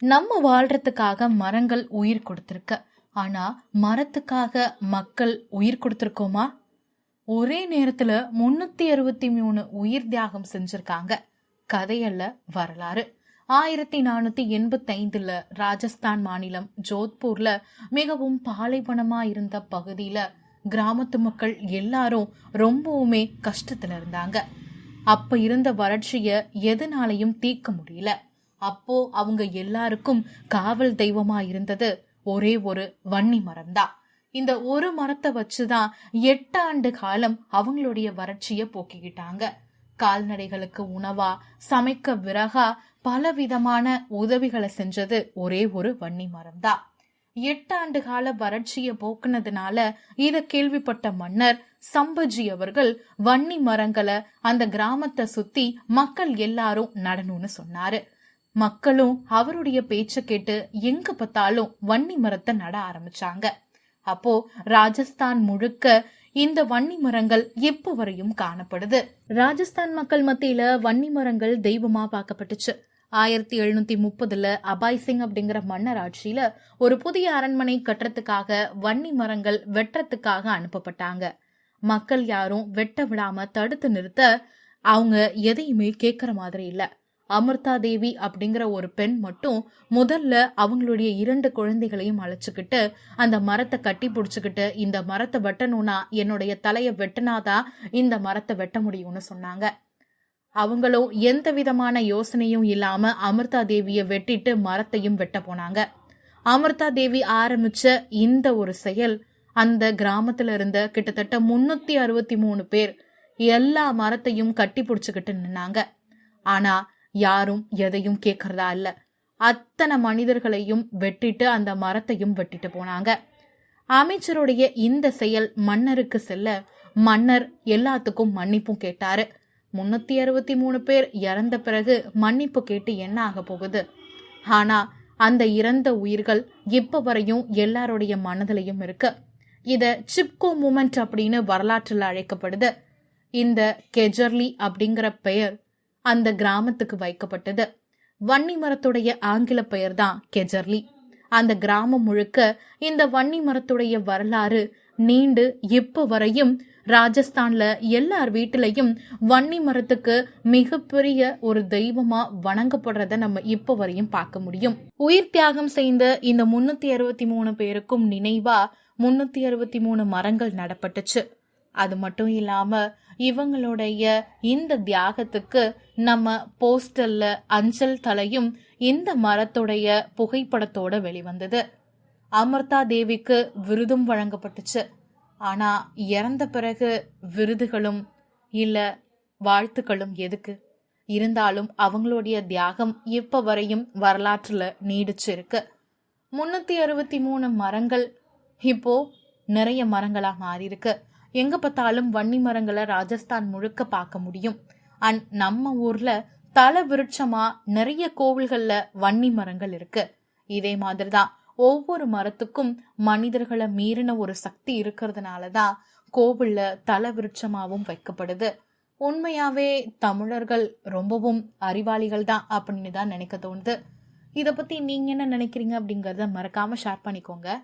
நம்ம வாழ்றதுக்காக மரங்கள் உயிர் கொடுத்துருக்கு. ஆனா மரத்துக்காக மக்கள் உயிர் கொடுத்துருக்கோமா? ஒரே நேரத்துல முன்னூத்தி அறுபத்தி மூணு உயிர் தியாகம் செஞ்சிருக்காங்க. கதையல்ல வரலாறு. ஆயிரத்தி நானூத்தி எண்பத்தி ஐந்துல ராஜஸ்தான் மாநிலம் ஜோத்பூர்ல மிகவும் பாலைவனமா இருந்த பகுதியில கிராமத்து மக்கள் எல்லாரும் ரொம்பவுமே கஷ்டத்துல இருந்தாங்க. அப்ப இருந்த வறட்சிய எதனாலையும் தீர்க்க முடியல. அப்போ அவங்க எல்லாருக்கும் காவல் தெய்வமா இருந்தது. ஒரே ஒரு வன்னி மரம்தான் இந்த ஒரு மரத்தை வச்சுதான் எட்டு ஆண்டு காலம் அவங்களுடைய வறட்சிய போக்கிக்கிட்டாங்க. கால்நடைகளுக்கு உணவா சமைக்க விறகா பலவிதமான உதவிகளை செஞ்சது ஒரே ஒரு வன்னி மரம்தான் எட்டு ஆண்டு கால வறட்சியை போக்குனதுனால இத கேள்விப்பட்ட மன்னர் சம்பஜி அவர்கள் வன்னி மரங்களை அந்த கிராமத்தை சுத்தி மக்கள் எல்லாரும் நடணும்னு சொன்னாரு. மக்களும் அவருடைய பேச்ச கேட்டு எங்க பார்த்தாலும் வன்னி மரத்தை நட ஆரம்பிச்சாங்க. அப்போ ராஜஸ்தான் முழுக்க இந்த வன்னி மரங்கள் எப்ப வரையும் காணப்படுது? ராஜஸ்தான் மக்கள் மத்தியில வன்னி மரங்கள் தெய்வமா பார்க்கப்பட்டுச்சு. ஆயிரத்தி எழுநூத்தி முப்பதுல அபாய் சிங் அப்படிங்கிற மன்னர் ஆட்சியில ஒரு புதிய அரண்மனை கட்டுறதுக்காக வன்னி மரங்கள் வெட்டுறதுக்காக அனுப்பப்பட்டாங்க. மக்கள் யாரும் வெட்ட விடாம தடுத்து நிறுத்த அவங்க எதையுமே கேட்கற மாதிரி இல்லை. அமிர்தா தேவி அப்படிங்கிற ஒரு பெண் மட்டும் முதல்ல அவங்களுடைய இரண்டு குழந்தைகளையும் அழைச்சுக்கிட்டு அந்த மரத்தை கட்டி பிடிச்சுக்கிட்டு இந்த மரத்தை வெட்டணும்னா என்னுடைய தலையை வெட்டினாதான் இந்த மரத்தை வெட்ட முடியும்னு சொன்னாங்க. அவங்களும் எந்த விதமான யோசனையும் இல்லாம அமிர்தா தேவியை வெட்டிட்டு மரத்தையும் வெட்ட போனாங்க. அமிர்தா தேவி ஆரம்பிச்ச இந்த ஒரு செயல் அந்த கிராமத்துல இருந்த கிட்டத்தட்ட முன்னூத்தி அறுபத்தி மூணு பேர் எல்லா மரத்தையும் கட்டி பிடிச்சுக்கிட்டு நின்னாங்க. ஆனா யாரும் எதையும் கேட்கறதா இல்ல அத்தனை மனிதர்களையும் வெட்டிட்டு அந்த மரத்தையும் வெட்டிட்டு போனாங்க. அமைச்சருடைய இந்த செயல் மன்னருக்கு செல்ல மன்னர் எல்லாத்துக்கும் மன்னிப்பும் கேட்டாரு. முன்னூத்தி அறுபத்தி மூணு பேர் இறந்த பிறகு மன்னிப்பு கேட்டு என்ன ஆக போகுது? ஆனா அந்த இறந்த உயிர்கள் இப்ப வரையும் எல்லாருடைய மனதிலையும் இருக்கு. இத சிப்கோ மூமெண்ட் அப்படின்னு வரலாற்றில் அழைக்கப்படுது. இந்த கெஜர்லி அப்படிங்கிற பெயர் அந்த கிராமத்துக்கு வைக்கப்பட்டது. வன்னி மரத்துடைய ஆங்கில பெயர் தான் கெஜர்லி. அந்த கிராமம் முழுக்க இந்த வன்னி மரத்துடைய வரலாறு நீண்டு இப்ப வரையும் ராஜஸ்தான்ல எல்லார் வீட்டிலையும் வன்னி மரத்துக்கு மிகப்பெரிய ஒரு தெய்வமா வணங்கப்படுறத நம்ம இப்ப வரையும் பார்க்க முடியும். உயிர் தியாகம் செய்த இந்த முன்னூத்தி அறுபத்தி மூணு பேருக்கும் நினைவா முன்னூத்தி அறுபத்தி மூணு மரங்கள் நடப்பட்டுச்சு. அது மட்டும் இல்லாம இவங்களுடைய இந்த தியாகத்துக்கு நம்ம போஸ்டல்ல அஞ்சல் தலையும் இந்த மரத்துடைய புகைப்படத்தோட வெளிவந்தது. அமிர்தா தேவிக்கு விருதும் வழங்கப்பட்டுச்சு. ஆனா இறந்த பிறகு விருதுகளும் இல்ல வாழ்த்துக்களும் எதுக்கு? இருந்தாலும் அவங்களுடைய தியாகம் இப்ப வரையும் வரலாற்றுல நீடிச்சு இருக்கு. முன்னூத்தி அறுபத்தி மூணு மரங்கள் இப்போ நிறைய மரங்களா மாறி இருக்கு எங்க பார்த்தாலும் வன்னி மரங்களை ராஜஸ்தான் முழுக்க பார்க்க முடியும். அண்ட் நம்ம ஊர்ல தல விருட்சமா நிறைய கோவில்கள்ல வன்னி மரங்கள் இருக்கு. இதே மாதிரிதான் ஒவ்வொரு மரத்துக்கும் மனிதர்களை மீறின ஒரு சக்தி இருக்கிறதுனால தான் கோவில்ல தல விருட்சமாவும் வைக்கப்படுது. உண்மையாவே தமிழர்கள் ரொம்பவும் அறிவாளிகள் தான் அப்படின்னு தான் நினைக்க தோணுது. இதை பத்தி நீங்க என்ன நினைக்கிறீங்க அப்படிங்கறத மறக்காம ஷேர் பண்ணிக்கோங்க.